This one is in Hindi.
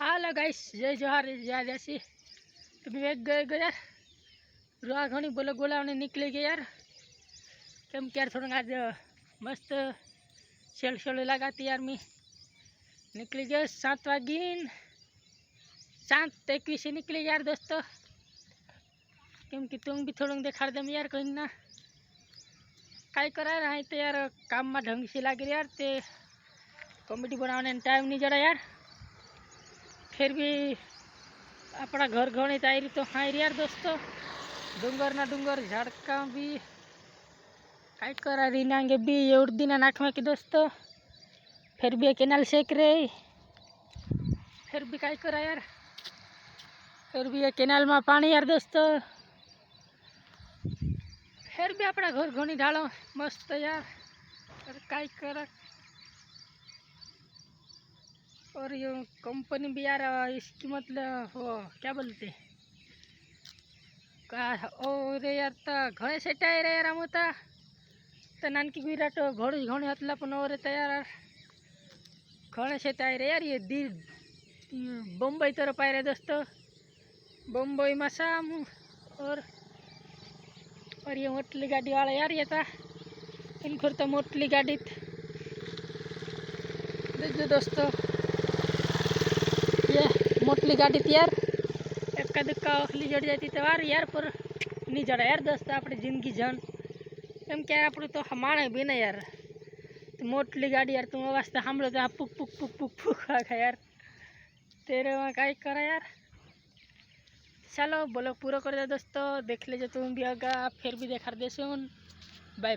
हेलो गाइस जय जोहार जय जैसी तुम वेग गए गए यार रुआ घोड़ी बोले गोला उन्हें निकले गए यार तुम यार थोड़ा आज मस्त सेल छेल लगाती यार मी निकले गए सात वागिन सात एक से निकले यार दोस्तों की तुम भी थोड़ा देखा दे यार कहीं ना कहीं कर रहा है तो यार काम में ढंग से लग रही यार ते कॉमेडी बनाने टाइम नहीं जरा यार ફેર બી આપણા ઘર ઘણી તારી તો હાઈ યાર દોસ્તો. ડુંગરના ડુંગર, ઝાડકા બી કાંઈ કરા રીનાંગે બી એ ઉર્દીના નાખવા કે દોસ્તો. ફેર બી કેનાલ શેક રે ફેર બી કાંઈ કરા યાર. ફેર બી એ કેનાલમાં પાણી યાર દોસ્તો. ફેર બી આપણા ઘર ઘણી ઢાળો મસ્ત યાર. કાંઈક કરા और ये कंपनी भी यार इसकी मतलब हो क्या बोलते? का रे यार तो घड़े से टायर रे यार आमता तर नानकी विराट घोडे घोणे हातला पण अरे तर यार घणे सेट आहे रे यार ये दीड बंबई तर पायऱ्या बम्बई बंबई मासा और और ये गाडी वाला यार येता इनखुर मोटली गाड़ी गाडीत दोस्त। ये मोटली गाड़ी थी यार एक्का दुक्का ओखली जड़ जाती तो વાર યાર પર નહીં જડા યાર દોસ્ત આપણી જિંદગી જન એમ કે યાર આપણું તો માણે બી ને યાર તો મોટલી ગાડી યાર તું અવાજ તો સાંભળો તો આ પુક પુક પુક પુક પુક આખા યાર तेरे वहाँ काई करा यार चलो बोलो पूरा कर दे दोस्तों देख लीजिए तुम भी होगा फिर भी देखा दे सुन बाय